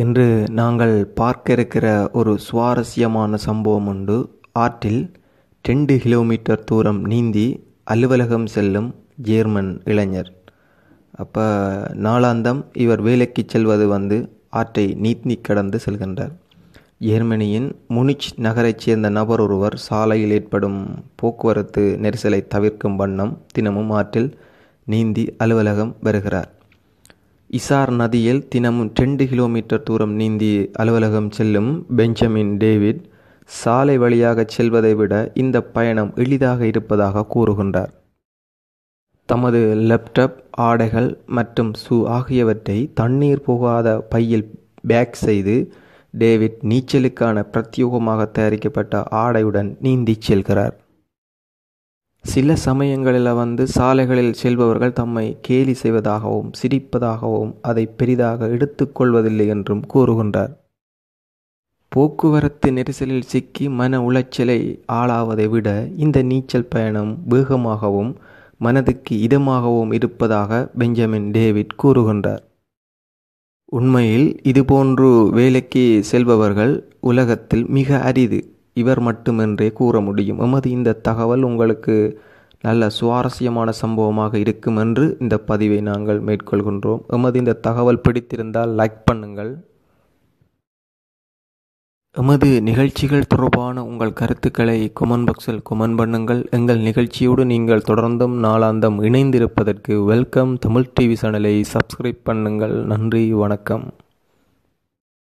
இன்று நாங்கள் பார்க்க இருக்கிற ஒரு சுவாரஸ்யமான சம்பவம் உண்டு. ஆற்றில் ரெண்டு கிலோமீட்டர் தூரம் நீந்தி அலுவலகம் செல்லும் ஜேர்மன் இளைஞர். அப்போ நாளாந்தம் இவர் வேலைக்கு செல்வது வந்து ஆற்றை நீந்தி கடந்து செல்கின்றார். ஜெர்மனியின் முனிச் நகரைச் சேர்ந்த நபர் ஒருவர் சாலையில் ஏற்படும் போக்குவரத்து நெரிசலை தவிர்க்கும் வண்ணம் தினமும் ஆற்றில் நீந்தி அலுவலகம் வருகிறார். இசார் நதியில் தினமும் ரெண்டு கிலோமீட்டர் தூரம் நீந்தி அலுவலகம் செல்லும் பெஞ்சமின் டேவிட் சாலை வழியாக செல்வதை விட இந்த பயணம் எளிதாக இருப்பதாக கூறுகின்றார். தமது லேப்டாப் ஆடைகள் மற்றும் ஷூ ஆகியவற்றை தண்ணீர் போகாத பையில் பேக் செய்து டேவிட் நீச்சலுக்கான பிரத்யேகமாக தயாரிக்கப்பட்ட ஆடையுடன் நீந்தி செல்கிறார். சில சமயங்களில் வந்து சாலைகளில் செல்பவர்கள் தம்மை கேலி செய்வதாகவும் சிரிப்பதாகவும் அதை பெரிதாக எடுத்துக்கொள்வதில்லை என்றும் கூறுகின்றார். போக்குவரத்து நெரிசலில் சிக்கி மன உளைச்சலை ஆளாவதை விட இந்த நீச்சல் பயணம் வேகமாகவும் மனதுக்கு இதமாகவும் இருப்பதாக பெஞ்சமின் டேவிட் கூறுகின்றார். உண்மையில் இதுபோன்று வேலைக்கு செல்பவர்கள் உலகத்தில் மிக அரிது. இவர் மட்டுமென்றே கூற முடியும். எமது இந்த தகவல் உங்களுக்கு நல்ல சுவாரஸ்யமான சம்பவமாக இருக்கும் என்று இந்த பதிவை நாங்கள் மேற்கொள்கின்றோம். எமது இந்த தகவல் பிடித்திருந்தால் லைக் பண்ணுங்கள். எமது நிகழ்ச்சிகள் தொடர்பான உங்கள் கருத்துக்களை கொமெண்ட் பாக்ஸில் கொமெண்ட் பண்ணுங்கள். எங்கள் நிகழ்ச்சியோடு நீங்கள் தொடர்ந்தும் நாளாந்தம் இணைந்திருப்பதற்கு வெல்கம் தமிழ் டிவி சேனலை சப்ஸ்கிரைப் பண்ணுங்கள். நன்றி வணக்கம்.